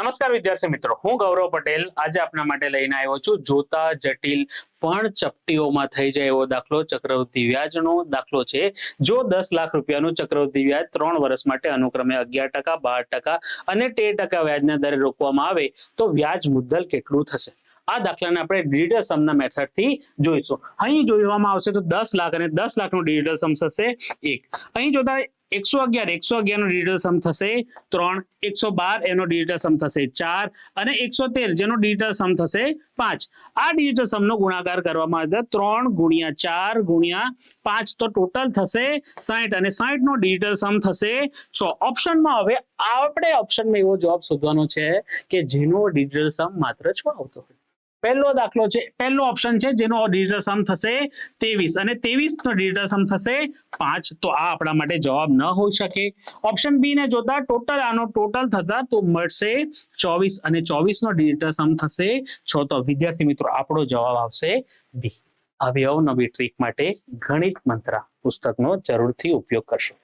નમસ્કાર વિદ્યાર્થી મિત્રો, હું ગૌરવ પટેલ. આજે આપના માટે લઈને આવ્યો છું જોતા જટિલ પણ ચપટીઓમાં થઈ જાય એવો દાખલો ચક્રવૃદ્ધિ વ્યાજનો દાખલો છે. જો દસ લાખ રૂપિયાનું ચક્રવૃદ્ધિ વ્યાજ ત્રણ વર્ષ માટે અનુક્રમે અગિયાર ટકા, બાર ટકા અને તેર ટકા વ્યાજના દરે રોકવામાં આવે, તો વ્યાજ મુદ્દલ કેટલું થશે? આ દાખલાને આપણે ડિજિટલ સમના મેથડથી જોઈશું. અહીં જોવામાં આવશે તો દસ લાખ અને દસ લાખનો ડિજિટલ સમ થશે એક. અહીં જોતા એકસો અગિયાર એકસો અગિયાર નો ડિજિટલ સમ થશે ત્રણ, એકસો બાર એનો ડિજિટલ સમ થશે ચાર અને એકસો તેર જેનો ડિજિટલ સમ થશે પાંચ. આ ડિજિટલ સમનો ગુણાકાર કરવામાં આવે ત્રણ ગુણ્યા ચાર ગુણ્યા પાંચ. તો ટોટલ થશે સાઠ અને સાઠ નો ડિજિટલ સમ થશે છ. ઓપ્શનમાં હવે આપણે ઓપ્શનમાં એવો જવાબ શોધવાનો છે કે જેનો ડિજિટલ સમ માત્ર છ આવતો હોય. પહેલો દાખલો છે, પહેલો ઓપ્શન છે, જેનો ડિજિટલ સમ થશે ત્રેવીસ. અને ત્રેવીસ નો ડિજિટલ સમ થશે પાંચ. તો આ આપણા માટે જવાબ ન હોઈ શકે. ઓપ્શન બી ને જોતા ટોટલ આનો ટોટલ થતા તો મળશે ચોવીસ. અને ચોવીસ નો ડિજિટલ સમ થશે છ. તો વિદ્યાર્થી મિત્રો, આપણો જવાબ આવશે બી આવી અવનવી ટ્રીક માટે ગણિત મંત્ર પુસ્તકનો જરૂરથી ઉપયોગ કરશો.